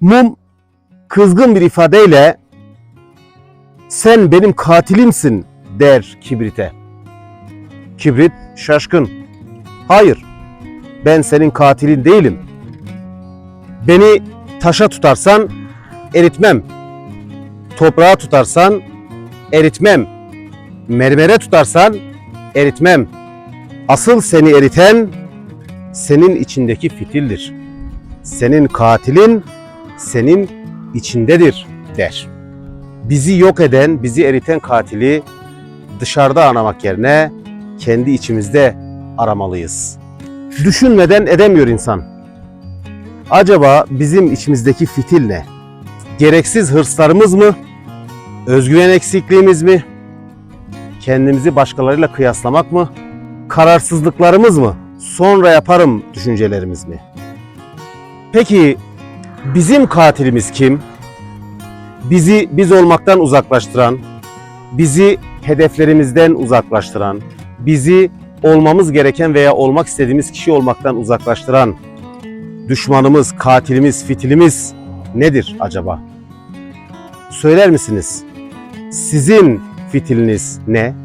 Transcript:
Mum kızgın bir ifadeyle sen benim katilimsin der kibrite. Kibrit şaşkın. Hayır, ben senin katilin değilim. Beni taşa tutarsan eritmem. Toprağa tutarsan eritmem. Mermere tutarsan eritmem. Asıl seni eriten senin içindeki fitildir. Senin katilin senin içindedir der. Bizi yok eden, bizi eriten katili dışarıda aramak yerine kendi içimizde aramalıyız. Düşünmeden edemiyor insan. Acaba bizim içimizdeki fitil ne? Gereksiz hırslarımız mı? Özgüven eksikliğimiz mi? Kendimizi başkalarıyla kıyaslamak mı? Kararsızlıklarımız mı? Sonra yaparım düşüncelerimiz mi? Peki bizim katilimiz kim? Bizi biz olmaktan uzaklaştıran, bizi hedeflerimizden uzaklaştıran, bizi olmamız gereken veya olmak istediğimiz kişi olmaktan uzaklaştıran düşmanımız, katilimiz, fitilimiz nedir acaba? Söyler misiniz? Sizin fitiliniz ne?